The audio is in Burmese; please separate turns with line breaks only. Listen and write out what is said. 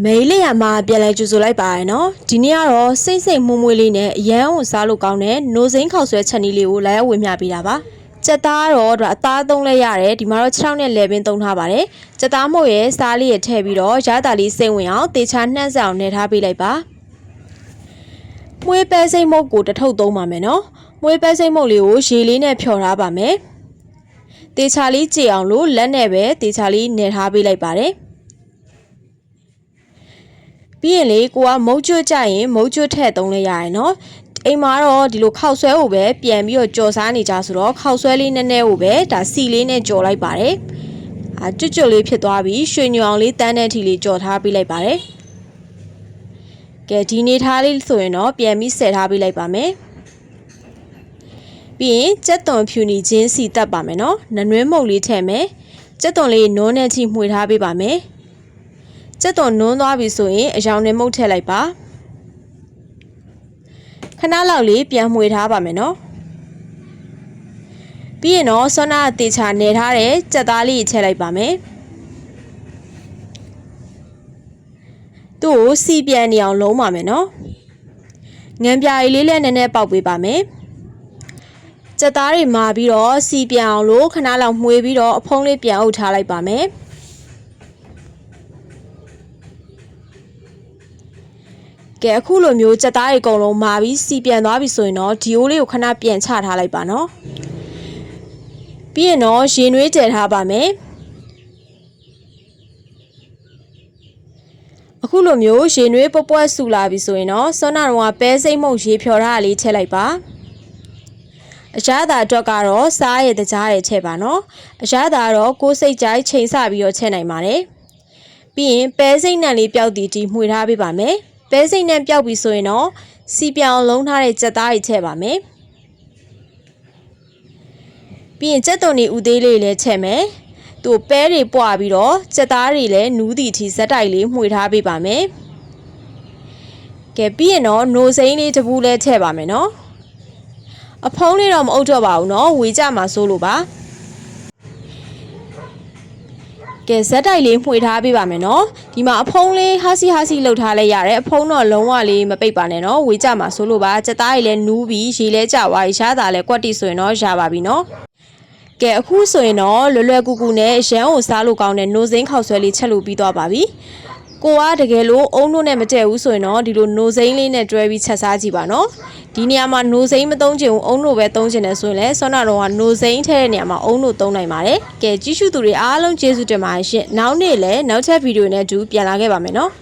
မေးလေးရမှာပြန်လဲကြိုဆိုလိုက်ပါရနော်ဒီနေ့ကတော့စိတ်စိတ်မွမွေးလေးနဲ့အရန်ကိုစားလို့ကောင်းတဲ့နိုစိမ့်ခောက်ဆွဲချက်နီးလေးကိုလာရောက်ဝေမျှပေးတာပါစက်သားတော့ဒါအသားသုံးလဲရတယ်ဒီမှာတော့6နဲ့လေပင်သုံးထားပါတယ်စက်သားမို့ရဲ့စားလေးရထည့်ပြီးတော့ရတာလေးစိမ့်ဝင်အောင်တေချာနှံ့စအောင်နေထားပေးလိုက်ပါမွေးပဲစိမ့်မုတ်ကိုတစ်ထုပ်သုံးပါမယ်နော်မွေးပဲစိမ့်မုတ်လေးကိုရေလေးနဲ့ဖြော်ထားပါမယ်တေချာလေးကြည်အောင်လို့လက်နဲ့ပဲတေချာလေးနေထားပေးလိုက်ပါတယ် ပြီးရင်လေကိုကမုတ်ကျွတ်ကြရင်မုတ်ကျွတ်ထည့်သုံးလဲရရယ်နော်အိမ်မှာတော့ဒီလိုခောက်ဆွဲကိုပဲပြန်ပြီးတော့ကြော်စားနေကြဆိုတော့ခောက်ဆွဲလေးနည်းနည်းကိုပဲဒါစီလေးနဲ့ကြော်လိုက်ပါတယ်အာကျွတ်ကျွတ်လေးဖြစ်သွားပြီးရွှေညောင်လေးတန်းတဲ့ထီလေးကြော်ထားပေးလိုက်ပါတယ်ကဲဒီနေထားလေးဆိုရင်တော့ပြန်ပြီးဆက်ထားပေးလိုက်ပါမယ်ပြီးရင်ကြက်သွန်ဖြူနေချင်းစီတက်ပါမယ်နော်နနွဲမုတ်လေးထည့်မယ်ကြက်သွန်လေးနုံးနဲ့ချီမှွေထားပေးပါမယ် စက်သွန်နွန်းသွားပြီဆိုရင်အယောင်နဲ့မှုတ်ထည့်လိုက်ပါခဏလောက်လေးပြန်မှွေထားပါမယ်နော်ပြီးရင်တော့ဆွမ်းနာအသေးချာနေထားတဲ့ကြက်သားလေးထည့်လိုက်ပါမယ်သူ့ကိုစီပြန်နေအောင်လုံးပါမယ်နော်ငံပြာရီလေးလည်းနည်းနည်းပေါက်ပေးပါမယ်ကြက်သားတွေမာပြီးတော့စီပြန်အောင်လို့ခဏလောက်မှွေပြီးတော့အဖုံးလေးပြန်အုပ်ထားလိုက်ပါမယ် ကဲအခုလိုမျိုးကြက်သားတွေအကုန်လုံးမာပြီးစီပြန်သွားပြီဆိုရင်တော့ဒီအိုးလေးကိုခဏပြန်ချထားလိုက်ပါနော်ပြီးရင်တော့ရေနွေးတည်ထားပါမယ်အခုလိုမျိုးရေနွေးပွပွက်ဆူလာပြီဆိုရင်တော့စောနာတော်ကပဲစိမ့်မုတ်ရေဖြော်ထားတာလေးထည့်လိုက်ပါအရသာအတွက်ကတော့စားရတဲ့ကြားရထည့်ပါနော်အရသာတော့ကိုယ်စိတ်ကြိုက်ချိန်ဆပြီးတော့ချက်နိုင်ပါတယ်ပြီးရင်ပဲစိမ့်နံလေးပျောက်တည်တီမှွေထားပေးပါမယ် ပဲစိမ့်နဲ့ပျောက်ပြီဆိုရင်တော့စီပြောင်လုံးထားတဲ့ကြက်သားတွေထည့်ပါမယ်။ပြီးရင်ကြက်သွန်တွေဥသေးလေးလည်းထည့်မယ်။သူပဲတွေပွားပြီးတော့ကြက်သားတွေလည်းနူးသည့်အထိဇက်တိုက်လေးမှွေထားပေးပါမယ်။ကဲပြီးရင်တော့နိုစိမ့်လေးတစ်ပူးလည်းထည့်ပါမယ်နော်။အဖုံးလေးတော့မအုပ်တော့ပါဘူးနော်ဝေကြမှာစိုးလို့ပါ။ ကဲဇက်တိုက်လေးမှွေထားပေးပါမယ်နော်ဒီမှာအဖုံးလေးဟာစီဟာစီလှုပ်ထားလဲရတယ်အဖုံးတော့လုံးဝလေးမပိတ်ပါနဲ့နော်ဝေကြမှာစိုးလို့ပါစက်သားကြီးလည်းနူးပြီးရေလဲကျသွားပြီရှားတာလည်းကွက်တိဆိုရင်တော့ရပါပြီနော်ကဲအခုဆိုရင်တော့လွယ်လွယ်ကူကူနဲ့ရန်ကိုစားလို့ကောင်းတဲ့နိုစိမ့်ခောက်ဆွဲလေးချက်လို့ပြီးသွားပါပြီ ကိုကတကယ်လို့အုံတို့နဲ့မတည့်ဘူးဆိုရင်တော့ဒီလိုနိုစိမ့်လေးနဲ့တွဲပြီးချက်စားကြည့်ပါနော်ဒီနေရာမှာနိုစိမ့်မသုံးချင်ဘူးအုံတို့ပဲသုံးချင်တယ်ဆိုရင်လည်းဆွမ်းနာတော့ကနိုစိမ့်ထဲတဲ့နေရာမှာအုံတို့သုံးနိုင်ပါတယ်ကဲကြည့်ရှုသူတွေအားလုံးကျေးဇူးတင်ပါတယ်ရှင်နောက်နေ့လည်းနောက်ထပ်ဗီဒီယိုနဲ့အတူပြန်လာခဲ့ပါမယ်နော်